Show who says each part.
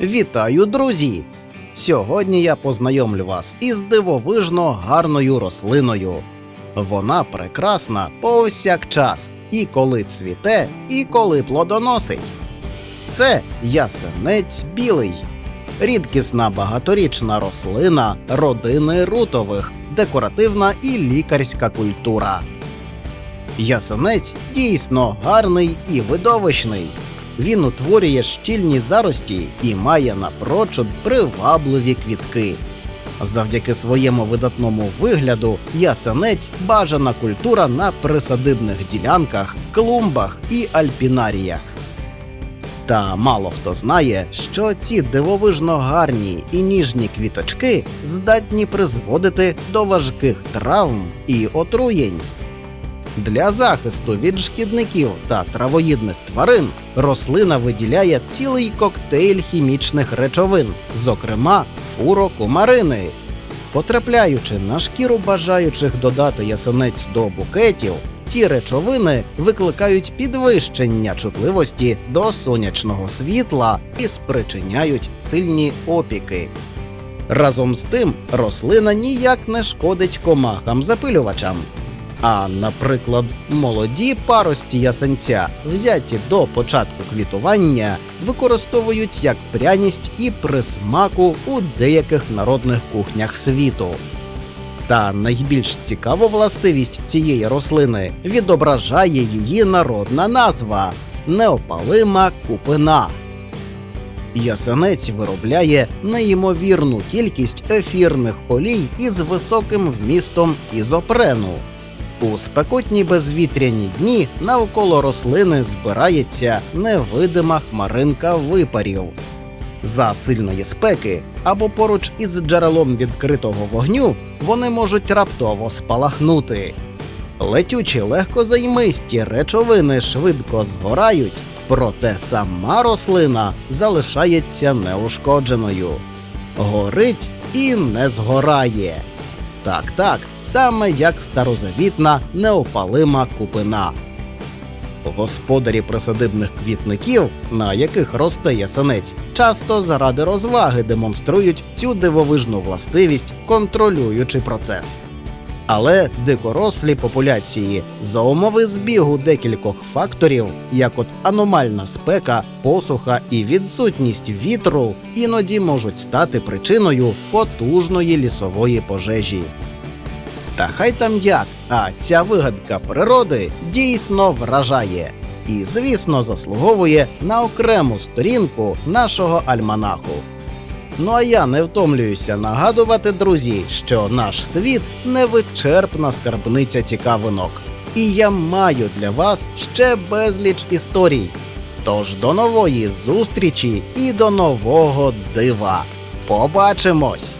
Speaker 1: Вітаю, друзі! Сьогодні я познайомлю вас із дивовижно гарною рослиною. Вона прекрасна повсякчас, і коли цвіте, і коли плодоносить. Це ясенець білий, рідкісна багаторічна рослина родини рутових, декоративна і лікарська культура. Ясенець дійсно гарний і видовищний. Він утворює щільні зарості і має напрочуд привабливі квітки. Завдяки своєму видатному вигляду ясенець бажана культура на присадибних ділянках, клумбах і альпінаріях. Та мало хто знає, що ці дивовижно гарні і ніжні квіточки здатні призводити до важких травм і отруєнь. Для захисту від шкідників та травоїдних тварин рослина виділяє цілий коктейль хімічних речовин, зокрема фурокумарини. Потрапляючи на шкіру бажаючих додати ясенець до букетів, ці речовини викликають підвищення чутливості до сонячного світла і спричиняють сильні опіки. Разом з тим, рослина ніяк не шкодить комахам-запилювачам. А, наприклад, молоді парості ясенця, взяті до початку квітування, використовують як пряність і присмаку у деяких народних кухнях світу. Та найбільш цікаву властивість цієї рослини відображає її народна назва неопалима купина. Ясенець виробляє неймовірну кількість ефірних олій із високим вмістом ізопрену. У спекотні безвітряні дні навколо рослини збирається невидима хмаринка випарів. За сильної спеки або поруч із джерелом відкритого вогню вони можуть раптово спалахнути. Летючі легкозаймисті речовини швидко згорають, проте сама рослина залишається неушкодженою. Горить і не згорає. Так, так, саме як старозавітна неопалима купина. Господарі присадибних квітників, на яких росте ясенець, часто заради розваги демонструють цю дивовижну властивість, контролюючи процес. Але дикорослі популяції за умови збігу декількох факторів, як от аномальна спека, посуха і відсутність вітру, іноді можуть стати причиною потужної лісової пожежі. Та хай там як, а ця вигадка природи дійсно вражає і, звісно, заслуговує на окрему сторінку нашого альманаху. Ну а я не втомлююся нагадувати, друзі, що наш світ невичерпна скарбниця цікавинок. І я маю для вас ще безліч історій. Тож до нової зустрічі і до нового дива. Побачимось!